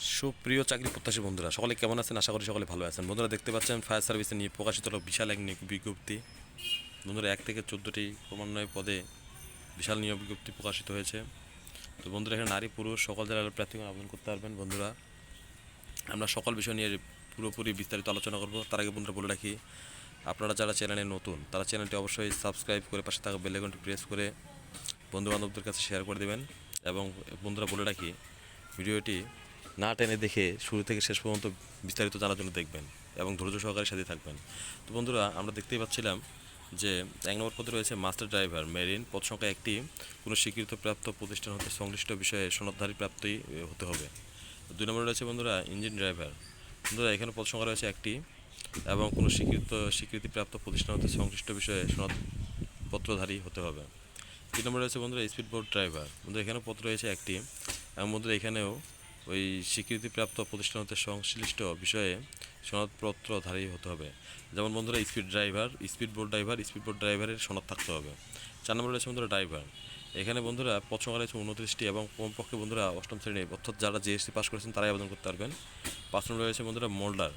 সুপ্রিয় চাকরি প্রত্যাশী বন্ধুরা, সকলে কেমন আছেন? আশা করি সকলে ভালো আছেন। বন্ধুরা, দেখতে পাচ্ছেন ফায়ার সার্ভিসে নিয়ে প্রকাশিত হলো বিশাল এক নিয়োগ বিজ্ঞপ্তি। বন্ধুরা, এক থেকে চোদ্দোটি ক্রমান্বয়ে পদে বিশাল নিয়োগ বিজ্ঞপ্তি প্রকাশিত হয়েছে। তো বন্ধুরা, এখানে নারী, পুরুষ, সকল জেলার প্রার্থীগণ আবেদন করতে পারবেন। বন্ধুরা, আমরা সকল বিষয় নিয়ে পুরোপুরি বিস্তারিত আলোচনা করব। তার আগে বন্ধুরা বলে রাখি, আপনারা যারা চ্যানেলে নতুন, তারা চ্যানেলটি অবশ্যই সাবস্ক্রাইব করে পাশে থাকা বেলেগনটি প্রেস করে বন্ধু বান্ধবদের কাছে শেয়ার করে দেবেন। এবং বন্ধুরা, বলে রাখি, ভিডিওটি না টেনে দেখে শুরু থেকে শেষ পর্যন্ত বিস্তারিত জানার জন্য দেখবেন এবং ধৈর্য সহকারে সাথে থাকবেন। তো বন্ধুরা আমরা দেখতেই পাচ্ছিলাম যে এক নম্বর পদে রয়েছে মাস্টার ড্রাইভার মেরিন। পদ সংখ্যা একটি। কোনো স্বীকৃতপ্রাপ্ত প্রতিষ্ঠান হতে সংশ্লিষ্ট বিষয়ে সনদধারী প্রাপ্তই এ, হতে হবে। দুই নম্বরে রয়েছে বন্ধুরা ইঞ্জিন ড্রাইভার। বন্ধুরা এখানে পদ সংখ্যা রয়েছে একটি এবং কোনো স্বীকৃত স্বীকৃতিপ্রাপ্ত প্রতিষ্ঠান হতে সংশ্লিষ্ট বিষয়ে সনদপত্রধারী হতে হবে। তিন নম্বরে রয়েছে বন্ধুরা স্পিড বোট ড্রাইভার। বন্ধুরা এখানেও পত্র রয়েছে একটি এবং বন্ধুরা এখানেও ওই স্বীকৃতিপ্রাপ্ত প্রতিষ্ঠান হতে সংশ্লিষ্ট বিষয়ে সনদপত্রধারী হতে হবে। যেমন বন্ধুরা, speed driver, speed board driver, speed boat ড্রাইভারের সনদ থাকতে হবে। চার নম্বরে রয়েছে বন্ধুরা, ড্রাইভার। এখানে বন্ধুরা পদ রয়েছে উনত্রিশটি এবং কমপক্ষে বন্ধুরা, অষ্টম শ্রেণি, অর্থাৎ যারা জিএসটি পাস করেছেন, তারাই আবেদন করতে পারবেন। পাঁচ নম্বরে রয়েছে বন্ধুরা, মোল্ডার।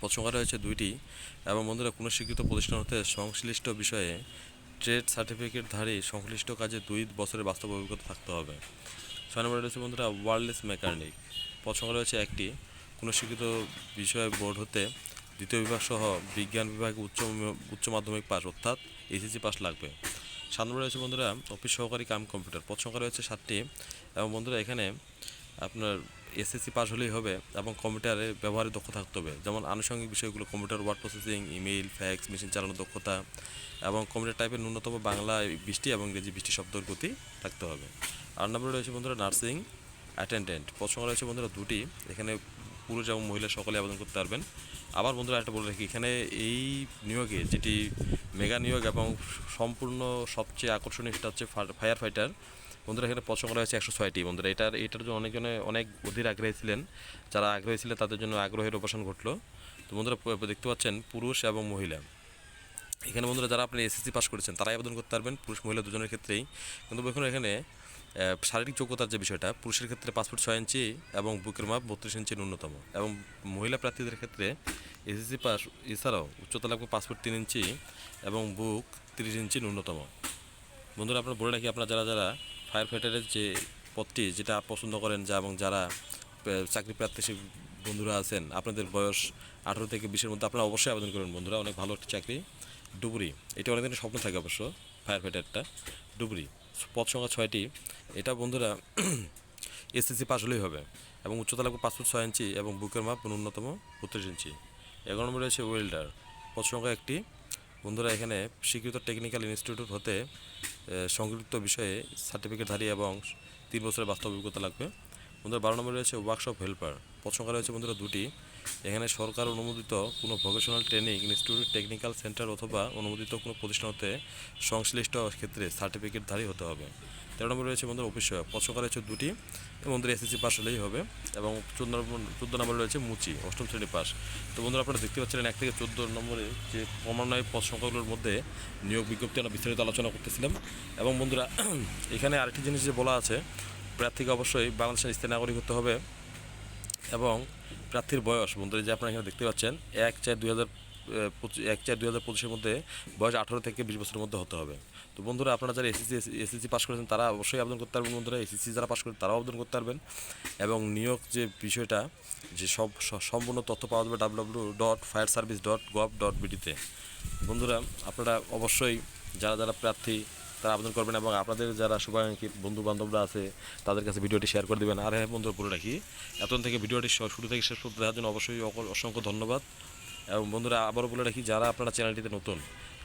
পদ রয়েছে দুইটি এবং বন্ধুরা, কোনো স্বীকৃত প্রতিষ্ঠান হতে সংশ্লিষ্ট বিষয়ে ট্রেড সার্টিফিকেটধারী সংশ্লিষ্ট কাজে দুই বছরের বাস্তব অভিজ্ঞতা থাকতে হবে। ছয় নম্বরে রয়েছে বন্ধুরা ওয়ারলেস মেকানিক সংখ্যা রয়েছে একটি। কোনো শিক্ষিত বিষয়ে বোর্ড হতে দ্বিতীয় বিভাগ সহ বিজ্ঞান বিভাগে উচ্চ উচ্চ মাধ্যমিক পাস, অর্থাৎ এসএসসি পাস লাগবে। সাত নম্বরে রয়েছে বন্ধুরা অফিস সহকারী কাম কম্পিউটার। সংখ্যা রয়েছে সাতটি। এবং বন্ধুরা এখানে আপনার এসএসসি পাস হলেই হবে এবং কম্পিউটারে ব্যবহারে দক্ষ থাকতে হবে। যেমন আনুষঙ্গিক বিষয়গুলো computer, word processing, email, fax, machine চালানোর দক্ষতা এবং কম্পিউটার টাইপের ন্যূনতম বাংলা বৃষ্টি এবং ইংরেজি বৃষ্টি শব্দের গতি থাকতে হবে। আর নম্বরে রয়েছে বন্ধুরা নার্সিং অ্যাটেন্ডেন্ট পদ রয়েছে বন্ধুরা দুটি। এখানে পুরুষ এবং মহিলা সকলে আবেদন করতে পারবেন। আবার বন্ধুরা একটা বলে রাখি, এখানে এই নিয়োগে যেটি মেগা নিয়োগ এবং সম্পূর্ণ সবচেয়ে আকর্ষণীয় সেটা হচ্ছে ফায়ার ফাইটার বন্ধুরা এখানে পদ সংখ্যা রয়েছে একশো ছয়টি। বন্ধুরা এটার এটার জন্য অনেকজনে অনেক অধীর আগ্রহী ছিলেন। যারা আগ্রহী ছিলেন তাদের জন্য আগ্রহের অবসান ঘটলো। তো বন্ধুরা দেখতে পাচ্ছেন পুরুষ এবং মহিলা। এখানে বন্ধুরা যারা আপনি এসএসসি পাস করেছেন, তারাই আবেদন করতে পারবেন। পুরুষ, মহিলা দুজনের ক্ষেত্রেই। কিন্তু এখন এখানে শারীরিক যোগ্যতার যে বিষয়টা, পুরুষের ক্ষেত্রে পাসপোর্ট ছয় ইঞ্চি এবং বুকের মাপ বত্রিশ ইঞ্চি ন্যূনতম। এবং মহিলা প্রার্থীদের ক্ষেত্রে এসএসসি পাস এছাড়াও উচ্চতা লাগবে পাসপোর্ট তিন ইঞ্চি এবং বুক তিরিশ ইঞ্চি ন্যূনতম। বন্ধুরা, আপনারা বলে রাখি, আপনারা যারা যারা ফায়ার ফাইটারের যে পদটি, যেটা পছন্দ করেন যা এবং যারা চাকরি প্রার্থী বন্ধুরা আছেন, আপনাদের বয়স আঠেরো থেকে বিশের মধ্যে আপনারা অবশ্যই আবেদন করবেন বন্ধুরা। অনেক ভালো একটি চাকরি। ডুবুরি, এটা অনেকদিনের স্বপ্ন থাকে অবশ্য, ফায়ার ফাইটারটা। ডুবুরি পদ সংখ্যা ছয়টি, এটা বন্ধুরা এসএসসি পাস হলেই হবে এবং উচ্চতা লাগবে পাঁচফুট ছয় ইঞ্চি এবং বুকের মাপ ন্যূনতম বত্রিশ ইঞ্চি। এগারো নম্বরে রয়েছে ওয়েল্ডার, পদ সংখ্যা একটি। বন্ধুরা, এখানে স্বীকৃত টেকনিক্যাল ইনস্টিটিউট হতে সংযুক্ত বিষয়ে সার্টিফিকেটধারী এবং তিন বছরের বাস্তব অভিজ্ঞতা লাগবে। বন্ধুরা, বারো নম্বরে রয়েছে ওয়ার্কশপ হেল্পার পদ সংখ্যা রয়েছে বন্ধুরা দুটি। এখানে সরকার অনুমোদিত কোনো vocational training institute technical centre অথবা অনুমোদিত কোনো প্রতিষ্ঠান হতে সংশ্লিষ্ট ক্ষেত্রে সার্টিফিকেটধারী হতে হবে। তেরো নম্বরে রয়েছে বন্ধুরা অফিস সহায়ক। সংখ্যা রয়েছে দুটি এবং বন্ধুরা এসএসসি পাস হলেই হবে এবং চোদ্দ নম্বর, চোদ্দ নম্বরে রয়েছে মুচি, অষ্টম শ্রেণি পাস তো বন্ধুরা আপনারা দেখতে পাচ্ছিলেন এক থেকে চোদ্দ নম্বরে যে ক্রমান্বয়ে পদ সংখ্যাগুলোর মধ্যে নিয়োগ বিজ্ঞপ্তি আমরা বিস্তারিত আলোচনা করতেছিলাম। এবং বন্ধুরা, এখানে আরেকটি জিনিস যে বলা আছে, প্রার্থীকে অবশ্যই বাংলাদেশের স্থায়ী নাগরিক হতে হবে এবং প্রার্থীর বয়স বন্ধুরা যে আপনারা এখানে দেখতে পাচ্ছেন, এক চার দুই হাজার এক চার দুই হাজার পঁচিশের মধ্যে বয়স আঠারো থেকে বিশ বছরের মধ্যে হতে হবে। তো বন্ধুরা, আপনারা যারা এসএসসি এসএসসি পাস করেছেন, তারা অবশ্যই আবেদন করতে পারবেন বন্ধুরা। এসএসসি যারা পাস করেন তারাও আবেদন করতে পারবেন। এবং নিয়োগ যে বিষয়টা, যে সব সম্পূর্ণ তথ্য পাওয়া যাবে W dot fire service dot gov dot বিডিতে বন্ধুরা, আপনারা অবশ্যই যারা যারা প্রার্থী তারা আবেদন করবেন এবং আপনাদের যারা শুভাকাঙ্ক্ষী বন্ধু বান্ধবরা আছে, তাদের কাছে ভিডিওটি শেয়ার করে দেবেন। আর হ্যাঁ বন্ধুরা বলে রাখি এতক্ষণ থেকে ভিডিওটি শুরু থেকে শেষ পর্যন্ত দেখার জন্য অবশ্যই অসংখ্য ধন্যবাদ। এবং বন্ধুরা, আবারও বলে রাখি, যারা আপনারা চ্যানেলটিতে নতুন,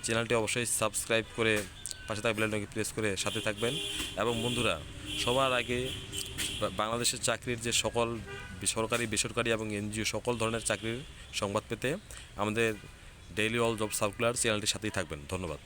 চ্যানেলটি অবশ্যই সাবস্ক্রাইব করে পাশে থাকা বেলাইনকে প্রেস করে সাথে থাকবেন। এবং বন্ধুরা, সবার আগে বাংলাদেশের চাকরির যে সকল সরকারি, বেসরকারি এবং এনজিও সকল ধরনের চাকরির সংবাদ পেতে আমাদের ডেইলি অল জব সার্কুলার চ্যানেলটির সাথেই থাকবেন। ধন্যবাদ।